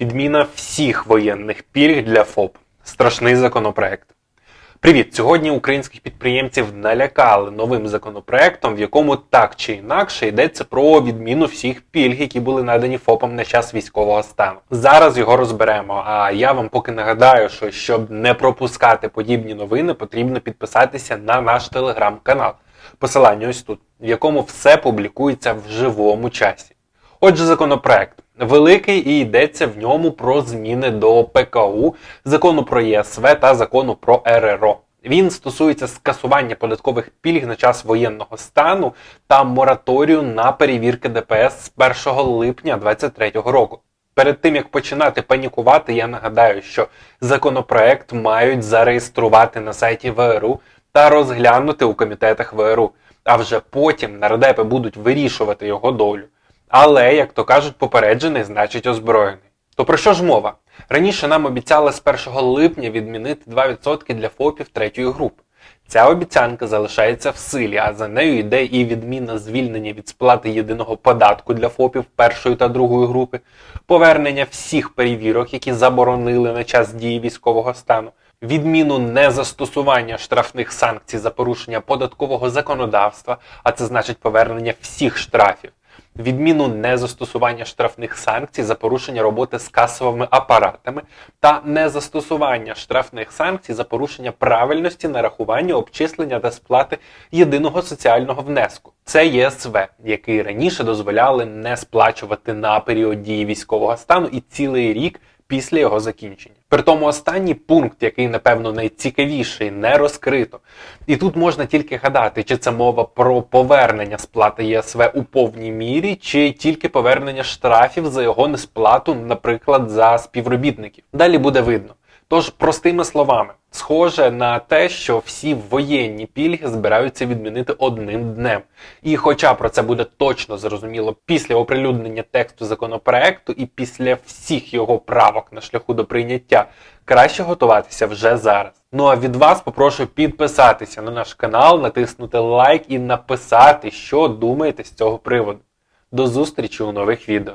Відміна всіх воєнних пільг для ФОП. Страшний законопроект. Привіт! Сьогодні українських підприємців налякали новим законопроектом, в якому так чи інакше йдеться про відміну всіх пільг, які були надані ФОПам на час військового стану. Зараз його розберемо. А я вам поки нагадаю, що щоб не пропускати подібні новини, потрібно підписатися на наш телеграм-канал. Посилання ось тут, в якому все публікується в живому часі. Отже, законопроект великий і йдеться в ньому про зміни до ПКУ, закону про ЄСВ та закону про РРО. Він стосується скасування податкових пільг на час воєнного стану та мораторію на перевірки ДПС з 1 липня 2023 року. Перед тим як починати панікувати, я нагадаю, що законопроект мають зареєструвати на сайті ВРУ та розглянути у комітетах ВРУ. А вже потім нардепи будуть вирішувати його долю. Але, як то кажуть, попереджений значить озброєний. То про що ж мова? Раніше нам обіцяли з 1 липня відмінити 2% для ФОПів третьої групи. Ця обіцянка залишається в силі, а за нею йде і відміна звільнення від сплати єдиного податку для ФОПів першої та другої групи, повернення всіх перевірок, які заборонили на час дії військового стану, відміну незастосування штрафних санкцій за порушення податкового законодавства, а це значить повернення всіх штрафів відміну незастосування штрафних санкцій за порушення роботи з касовими апаратами та незастосування штрафних санкцій за порушення правильності нарахування, обчислення та сплати єдиного соціального внеску. Це ЄСВ, який раніше дозволяли не сплачувати на період дії військового стану і цілий рік після його закінчення. При тому останній пункт, який, напевно, найцікавіший, не розкрито. І тут можна тільки гадати, чи це мова про повернення сплати ЄСВ у повній мірі, чи тільки повернення штрафів за його несплату, наприклад, за співробітників. Далі буде видно. Тож, простими словами, схоже на те, що всі воєнні пільги збираються відмінити одним днем. І хоча про це буде точно зрозуміло після оприлюднення тексту законопроекту і після всіх його правок на шляху до прийняття, краще готуватися вже зараз. Ну а від вас попрошу підписатися на наш канал, натиснути лайк і написати, що думаєте з цього приводу. До зустрічі у нових відео.